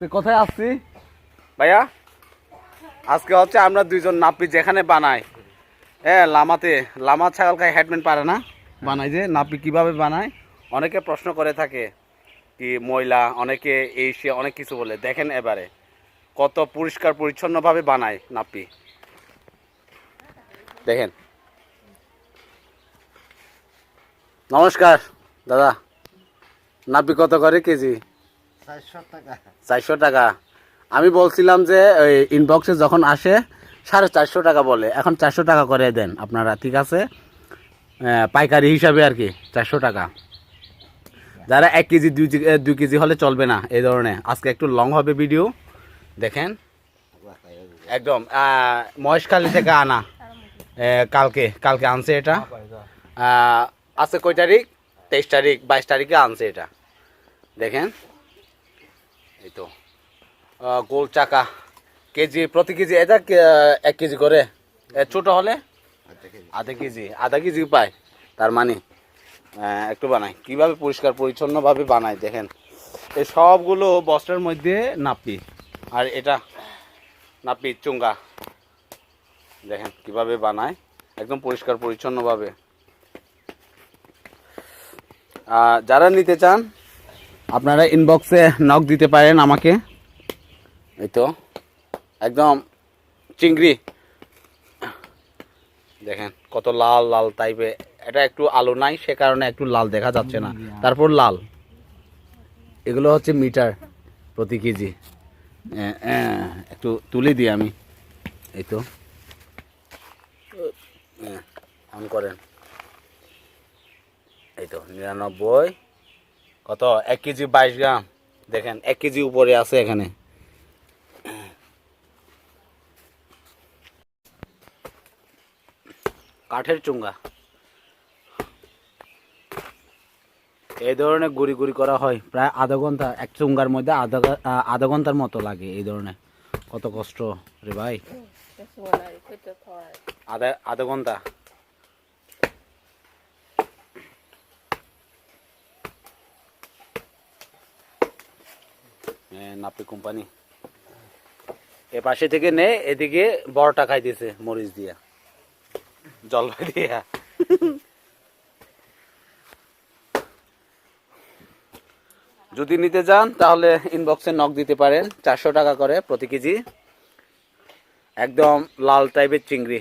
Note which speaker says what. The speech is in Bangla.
Speaker 1: কোথায় আসছি ভাইয়া, আজকে হচ্ছে আমরা দুইজন নাপি যেখানে বানাই। হ্যাঁ লামাতে, লামা ছাগল খাই হেডম্যান পারে না? বানাই যে নাপি কীভাবে বানায়? অনেকে প্রশ্ন করে থাকে কি ময়লা, অনেকে এই সে অনেক কিছু বলে। দেখেন এবারে, কত পরিষ্কার পরিচ্ছন্নভাবে বানায় নাপি। দেখেন। নমস্কার, দাদা। নাপি কত করে কেজি?
Speaker 2: চারশো টাকা।
Speaker 1: আমি বলছিলাম যে ওই ইনবক্সে যখন আসে, সাড়ে চারশো টাকা বলে। এখন চারশো টাকা করে দেন আপনারা, ঠিক আছে? পাইকারি হিসাবে আর কি, চারশো টাকা। যারা এক কেজি, দুই দুই কেজি হলে চলবে না এই ধরনের। আজকে একটু লং হবে ভিডিও দেখেন। একদম মহেশখালী থেকে আনা। কালকে কালকে আনছে এটা। আছে কয় তারিখ? তেইশ তারিখ, বাইশ তারিখে আনছে এটা। দেখেন। এই তো। গোল চাকা। কেজি প্রতি কেজি এটা এক কেজি করে? ছোট হলে? আধা কেজি। আধা কেজি পায়। তার মানে একটু বানাই। কীভাবে পরিষ্কার পরিচ্ছন্নভাবে বানায় দেখেন। এই সবগুলো বস্তার মধ্যে নাপি। আর এটা নাপি চুঙ্গা। দেখেন কীভাবে বানায় একদম পরিষ্কার পরিচ্ছন্নভাবে। যারা নিতে চান আপনারা ইনবক্সে নক দিতে পারেন আমাকে। এই তো একদম চিংড়ি। দেখেন কত লাল লাল টাইপে এটা একটু আলো নাই সে কারণে একটু লাল দেখা যাচ্ছে না। তারপর লাল। এগুলো হচ্ছে মিটার প্রতি কেজি। এ, এ, একটু তুলে দিই আমি। এই তো। অন করেন। এই তো নিরানব্বই। কত? এক কেজি বাইশ গ্রাম। দেখেন এক কেজি উপরে আছে এখানে। কাঠের চুঙ্গা। এই ধরনের গুড়ি গুড়ি করা হয় প্রায় আধা ঘণ্টা এক চুঙ্গার মধ্যে আধা আধা ঘণ্টার মতো লাগে এই ধরনের। কত কষ্ট রে ভাই। আধা আধা ঘণ্টা। নাপি কোম্পানি। এ পাশে থেকে নে, এদিকে বড়টা খাই দিয়েছে মরিচ দিয়া। জলপাই দিয়া। যদি নিতে যান, তাহলে ইনবক্সে নক দিতে পারেন। চারশো টাকা করে প্রতি কেজি। একদম লাল টাইপের চিংড়ি।